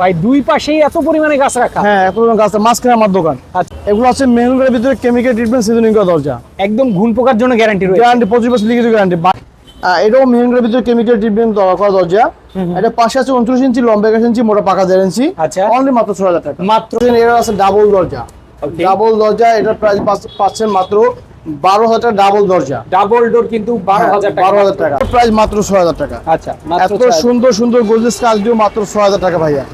ভাই দুই পাশেই এত পরিমাণে গাছ রাখা। হ্যাঁ এখন গাছ মাঝখানে আমার দোকান। আচ্ছা। এগুলো আছে মেহরুনের ভিতরে কেমিক্যাল ট্রিটমেন্ট সিজনিং করা দরজা। একদম ঘুন পোকার জন্য গ্যারান্টি রয়েছে। গ্যারান্টি পঁচিশ বছর লিখিত গ্যারান্টি এটাও মেহরুনের ভিতরে কেমিক্যাল ট্রিটমেন্ট করা দরজা। এটা পাশে আছে উনত্রিশ ইঞ্চি লম্বা ইঞ্চি মোটা পাকা দেড় ইঞ্চি। আচ্ছা। অনলি মাত্র ছয় হাজার টাকা। মাত্র এটা আছে ডাবল দরজা। ডাবল দরজা এটার প্রাইস পাচ্ছেন মাত্র বারো হাজার ডাবল দরজা। ডাবল ডোর কিন্তু বারো হাজার বারো হাজার টাকা। প্রাইস মাত্র ছয় হাজার টাকা। আচ্ছা এত সুন্দর সুন্দর গোলজেস কাজ দিয়ে মাত্র ছয় হাজার টাকা ভাইয়া।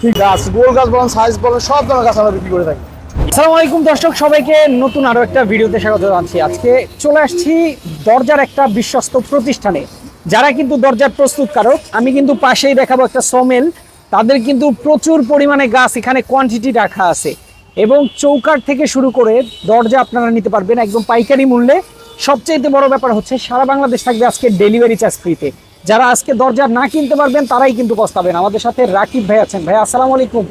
ঠিক গাছ গোল গাছ বলেন সাইজ বলেন সব ধরনের গাছ আমরা বিক্রি করে থাকি। আসসালামু আলাইকুম দর্শক সবাইকে নতুন আরও একটা ভিডিওতে স্বাগত জানাচ্ছি। আজকে চলে আসছি দরজার একটা বিশ্বস্ত প্রতিষ্ঠানে। যারা কিন্তু দরজার প্রস্তুত প্রস্তুতকারক আমি কিন্তু পাশেই দেখাবো একটা সমেল। তাদের কিন্তু প্রচুর পরিমাণে গাছ এখানে কোয়ান্টিটি রাখা আছে। এবং চৌকার থেকে শুরু করে দরজা আপনারা নিতে পারবেন একদম পাইকারি মূল্যে। সবচেয়ে বড় ব্যাপার হচ্ছে সারা বাংলাদেশ থাকবে আজকে ডেলিভারি চার্জ ফ্রিতে। যারা আজকে দরজা না কিনতে পারবেন তারাই কিন্তু পস্তাবেন। আমাদের সাথে রাকিব ভাই আছেন। ভাই আসসালামু আলাইকুম।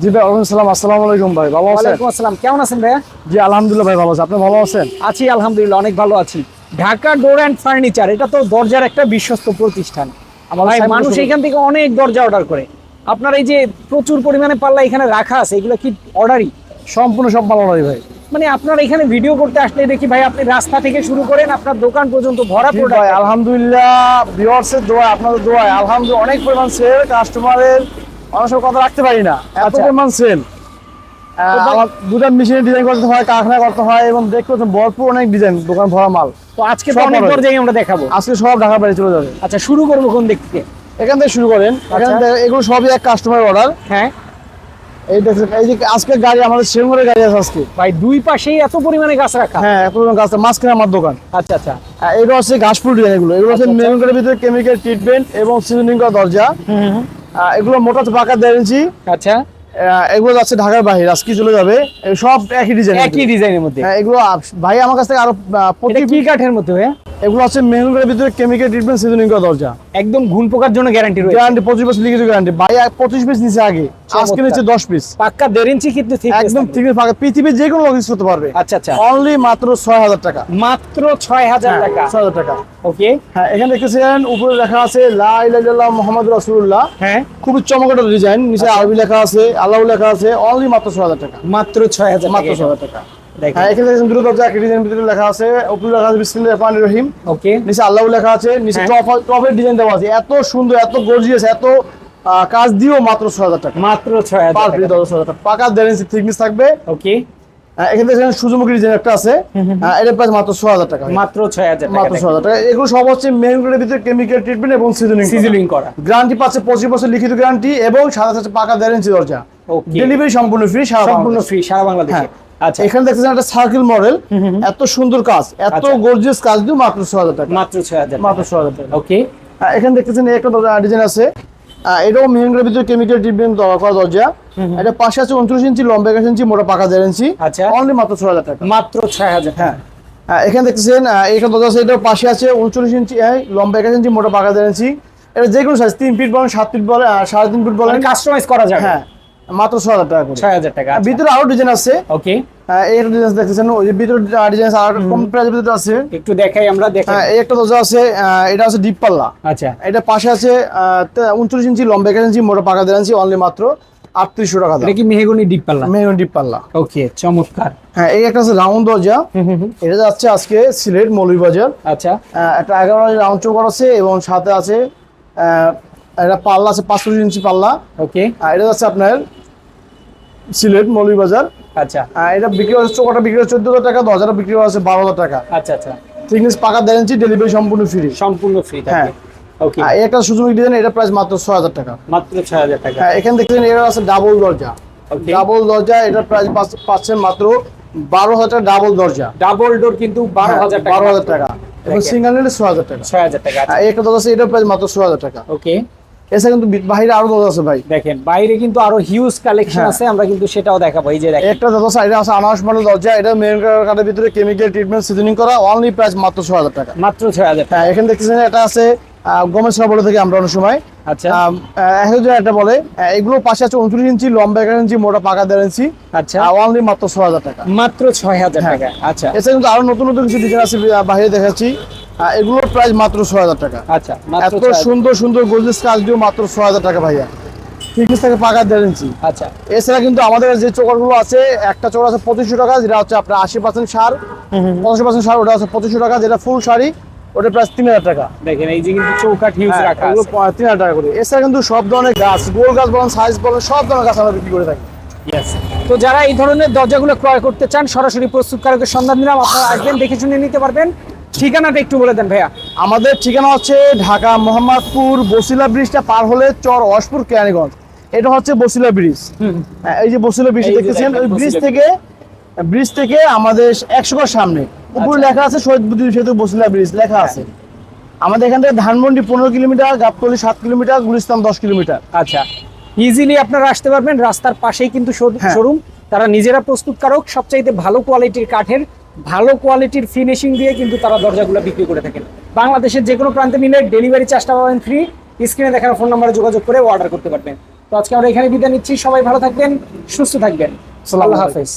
জি ভাই ওয়ালাইকুম সালাম আসসালামু আলাইকুম ভাই ভালো আছেন? ওয়ালাইকুম আসসালাম। কেমন আছেন ভাইয়া? জি আলহামদুলিল্লাহ ভাই ভালো আছেন আপনি ভালো আছেন? আছি আলহামদুলিল্লাহ অনেক ভালো আছি। ঢাকা ডোর অ্যান্ড ফার্নিচার এটা তো দরজার একটা বিশ্বস্ত প্রতিষ্ঠান। আমার মানুষ এখান থেকে অনেক দরজা অর্ডার করে। আপনার এই যে প্রচুর পরিমাণে পাল্লা এখানে রাখা আছে এগুলো কি অর্ডারই সম্পূর্ণ সব ভালো নয় ভাই। মানে আপনার এখানে ভিডিও করতে আসলে দেখি ভাই আপনি রাস্তা থেকে শুরু করেন আপনার দোকান পর্যন্ত ভরা প্রোডাক্ট আলহামদুলিল্লাহ ভিউয়ার্সের দোয়া আপনাদের দোয়া আলহামদুলিল্লাহ অনেক পরিমাণ সেল কাস্টমারের অনেক কথা রাখতে পারি না। এত আচ্ছা। পরিমাণ সেল দুটা মেশিনে ডিজাইন করতে হয় কারখানা করতে হয় এবং দেখতে ভরপুর অনেক ডিজাইন দোকান ভরা মাল। তো আজকে অনেক বড়। দরজাই আমরা দেখাবো। আজকে সব ঢাকা বাইরে চলে যাবে। আচ্ছা শুরু করব কোন দিক থেকে? এখান থেকে শুরু করেন। এখান আচ্ছা। থেকে এগুলো সবই এক কাস্টমার অর্ডার হ্যাঁ। এই দেখছেন এই যে আজকে গাড়ি আমাদের শ্রীনগরের গাড়ি আছে আজকে। ভাই দুই পাশেই এত পরিমাণে গাছ রাখা। হ্যাঁ এত পরিমাণ গাছ মাঝখানে আমার দোকান। আচ্ছা আচ্ছা। এগুলো হচ্ছে ঘাস ডিজাইন এগুলো। এগুলো হচ্ছে আচ্ছা, আচ্ছা। কার্ডের ভিতরে কেমিক্যাল ট্রিটমেন্ট এবং সিজনিং করা দরজা। এগুলো মোটা পাকা দেড় ইঞ্চি। আচ্ছা। এগুলো যাচ্ছে ঢাকার বাইরে আজকে চলে যাবে। সব একই ডিজাইন একই ডিজাইনের মধ্যে। এগুলো ভাই আমার কাছ থেকে আরও প্রতি কি কাঠের মধ্যে ভাইয়া? এগুলো মেরুন কার্ডের ভিতরে কেমিক্যাল ট্রিটমেন্ট সিজনিং করা দরজা। একদম ঘুন পোকার জন্য গ্যারান্টি রয়েছে। গ্যারান্টি পঁচিশ বছর লিখিত গ্যারান্টি ভাই পঁচিশ পিস নিচে আগে আজকে নিচে দশ পিস পাক্কা দেড় ইঞ্চি কিন্তু thickness একদম ঠিক পাকা। পৃথিবীর যে কোনো ইউজ করতে পারবে। আচ্ছা আচ্ছা। অনলি মাত্র ছয় হাজার টাকা। মাত্র ছয় হাজার হ্যাঁ, টাকা। ছয় হাজার টাকা। ওকে হ্যাঁ এখানে দেখতেছেন উপরে লেখা আছে লা ইলাহা ইল্লাল্লাহ মোহাম্মদ রাসূলুল্লাহ। হ্যাঁ। খুব চমৎকার ডিজাইন নিচে আচ্ছা। আরবি লেখা আছে আল্লাহ লেখা আছে অনলি মাত্র ছয় হাজার টাকা। মাত্র ছয় হাজার মাত্র টাকা। ছয় হাজার টাকা। দেখেন হ্যাঁ এখানে দেখছেন দুটো দরজা একই ডিজাইন ভিতরে লেখা আছে। উপরে লেখা আছে বিসমিল্লাহির রহমানির রহিম। ওকে। নিচে আল্লাহ লেখা আছে নিচে। টপ টপের ডিজাইন দেওয়া আছে। এত সুন্দর এত গর্জিয়াস এত কাজ দিয়েও মাত্র ছয় হাজার টাকা। মাত্র ছয় হাজার পার পিস দরজা হাজার টাকা। পাকা দেড় ইঞ্চি থিকনেস থাকবে। ওকে। এখানে দেখছেন সূর্যমুখী ডিজাইন একটা আছে। এটার প্রাইস মাত্র ছয় হাজার টাকা। মাত্র ছয় হাজার মাত্র ছয় হাজার টাকা। এগুলো সব হচ্ছে মেরুন ভিতরে কেমিক্যাল ট্রিটমেন্ট এবং সিজনিং করা। গ্যারান্টি পাচ্ছে পঁচিশ বছর লিখিত গ্যারান্টি এবং সাথে পাকা দেড় ইঞ্চি দরজা। ডেলিভারি সম্পূর্ণ ফ্রি সারা সম্পূর্ণ ফ্রি সারা বাংলাদেশে। হ্যাঁ। আচ্ছা। এখানে দেখতেছেন একটা সার্কেল মডেল এত সুন্দর কাজ এত আচ্ছা। গর্জিয়াস কাজ দিয়ে মাত্র ছয় হাজার টাকা। মাত্র ছয় হাজার মাত্র ছয় হাজার টাকা। ওকে হ্যাঁ, এখানে দেখতেছেন একটা ডিজাইন আছে। এটাও মেহেন্দ্রের ভিতরে কেমিক্যাল ট্রিটমেন্ট করা দরজা। এটা পাশে আছে উনত্রিশ ইঞ্চি লম্বা একুশ ইঞ্চি মোটা পাকা দেড় ইঞ্চি। আচ্ছা। অনলি মাত্র ছয় হাজার টাকা। মাত্র ছয় হাজার হ্যাঁ। হ্যাঁ, এখানে দেখতেছেন আহ, দরজা আছে এটার পাশে আছে উনচল্লিশ ইঞ্চি লম্বা একুশ ইঞ্চি মোটা পাকা দেড় ইঞ্চি। এটা যে কোনো সাইজ তিন ফিট বলেন সাত ফিট বলেন সাড়ে তিন ফিট বলেন। কাস্টমাইজ করা যায় হ্যাঁ। মাত্র ছয় হাজার টাকা ছয় হাজার টাকা ভিতরে আরও ডিজাইন আছে। ওকে। হ্যাঁ, এই ডিজাইন দেখতেছেন ওই যে ভিতরে ডিজাইন আর কম ভিতরে আছে। একটু দেখাই আমরা দেখাই। হ্যাঁ, এই একটা দরজা আছে এটা আছে ডিপ পাল্লা। আচ্ছা। এটা পাশে আছে ইঞ্চি লম্বা একুশ ইঞ্চি মোটা পাকা দেড় ইঞ্চি অনলি মাত্র আটত্রিশশো টাকা দাম। এটা কি মেহগনি ডিপ পাল্লা? মেরুন ডিপ পাল্লা। ওকে চমৎকার। হ্যাঁ এই একটা আছে রাউন্ড দরজা। এটা যাচ্ছে আজকে সিলেট মৌলভীবাজার। আচ্ছা। একটা এগারো রাউন্ড চৌকার আছে এবং সাথে আছে একটা পাল্লা আছে পাঁচচল্লিশ ইঞ্চি পাল্লা। ওকে। আর এটা যাচ্ছে আপনার সিলেট মৌলভীবাজার। আচ্ছা। এটা বিক্রি হচ্ছে চৌকাটা বিক্রি হচ্ছে চোদ্দ হাজার টাকা দরজাটা বিক্রি হচ্ছে বারো হাজার টাকা। আচ্ছা আচ্ছা। থিকনেস পাকা দেড় ইঞ্চি ডেলিভারি সম্পূর্ণ ফ্রি সম্পূর্ণ ফ্রি হ্যাঁ। থাকে ওকে একটা সুযোগ ডিজাইন এটা প্রাইস মাত্র ছয় হাজার টাকা। মাত্র ছয় হাজার টাকা। হ্যাঁ এখানে দেখছেন এটা আছে ডাবল দরজা। ডাবল দরজা এটার প্রাইস পাচ্ছেন মাত্র বারো হাজার ডাবল দরজা। ডাবল ডোর কিন্তু বারো হাজার টাকা। বারো হাজার টাকা। এবং সিঙ্গেল নিলে ছয় হাজার টাকা। ছয় হাজার টাকা একটা দরজা এটার প্রাইস মাত্র ছয় হাজার টাকা। ওকে এছাড়া কিন্তু বাইরে আরও দরজা আছে ভাই। দেখেন বাইরে কিন্তু আরও হিউজ কালেকশন হ্যাঁ। আছে আমরা কিন্তু সেটাও দেখাবো। এই যে দেখেন। একটা দরজা সাইডে আছে আনারস মডেল দরজা এটা মেন কার্ডের ভিতরে কেমিক্যাল ট্রিটমেন্ট সিজনিং করা অনলি প্রাইস মাত্র ছয় হাজার টাকা। মাত্র ছয় হাজার টাকা। হ্যাঁ এখানে দেখতেছেন এটা আছে গমেশ বলে থেকে আমরা অনেক সময়। আচ্ছা। হাজার একটা বলে এগুলো পাশে আছে উনত্রিশ ইঞ্চি লম্বা এগারো ইঞ্চি মোটা পাকা দেড় ইঞ্চি। আচ্ছা। অনলি মাত্র ছয় হাজার টাকা। মাত্র ছয় হাজার হ্যাঁ। টাকা। আচ্ছা। এছাড়া কিন্তু আরও নতুন নতুন কিছু ডিজাইন আছে বাইরে দেখাচ্ছি। এগুলোর প্রাইস মাত্র ছয় হাজার টাকা। আচ্ছা এত সুন্দর সুন্দর দিয়ে মাত্র ছয় হাজার টাকা ভাইয়া। থিকনেস থাকে পাকা দেড় ইঞ্চি আচ্ছা। এছাড়া কিন্তু আমাদের যে চোকারগুলো আছে একটা চোকার আছে পঁচিশশো টাকা যেটা হচ্ছে আপনার আশি পার্সেন্ট সার। পঁচাশি পার্সেন্ট সার ওটা আছে পঁচিশশো টাকা যেটা ফুল শাড়ি ওটা প্রায় তিন হাজার টাকা। দেখেন এই যে কিন্তু চৌকাঠ হিউজ হ্যাঁ, রাখা তিন হাজার টাকা করে। এছাড়া কিন্তু সব ধরনের গাছ গোল গাছ বলেন সাইজ বলেন সব ধরনের গাছ আমরা বিক্রি করে থাকি। তো যারা এই ধরনের দরজাগুলো ক্রয় করতে চান সরাসরি প্রস্তুতকারকের সন্ধান দিলাম আপনারা আসবেন দেখে শুনে নিতে পারবেন। ঠিকানাটা একটু বলে দেন ভাইয়া। আমাদের ঠিকানা হচ্ছে ঢাকা মোহাম্মদপুর বসিলা ব্রিজটা পার হলে চর অসপুর কেরানীগঞ্জ। এটা হচ্ছে বসিলা ব্রিজ। হ্যাঁ, এই যে বসিলা ব্রিজ দেখতেছেন ওই ব্রিজ থেকে ব্রিজ থেকে আমাদের একশো গজ সামনে। উপরে আচ্ছা। লেখা আছে শহীদ বুদ্ধি সেতু বসিলা ব্রিজ লেখা আছে। আমাদের এখান থেকে ধানমন্ডি পনেরো কিলোমিটার গাবতলি সাত কিলোমিটার গুলিস্তান দশ কিলোমিটার। আচ্ছা। ইজিলি আপনারা আসতে পারবেন রাস্তার পাশেই কিন্তু হ্যাঁ। শোরুম তারা নিজেরা প্রস্তুতকারক সবচাইতে ভালো কোয়ালিটির কাঠের ভালো কোয়ালিটির ফিনিশিং দিয়ে কিন্তু তারা দরজাগুলো বিক্রি করে থাকেন। বাংলাদেশের যে কোনো প্রান্তে নিলে ডেলিভারি চার্জটা পাবেন ফ্রি স্ক্রিনে দেখার ফোন নাম্বারে যোগাযোগ করে অর্ডার করতে পারবেন। তো আজকে আমরা এখানে বিদায় নিচ্ছি, সবাই ভালো থাকবেন, সুস্থ থাকবেন। আল্লাহ হাফেজ।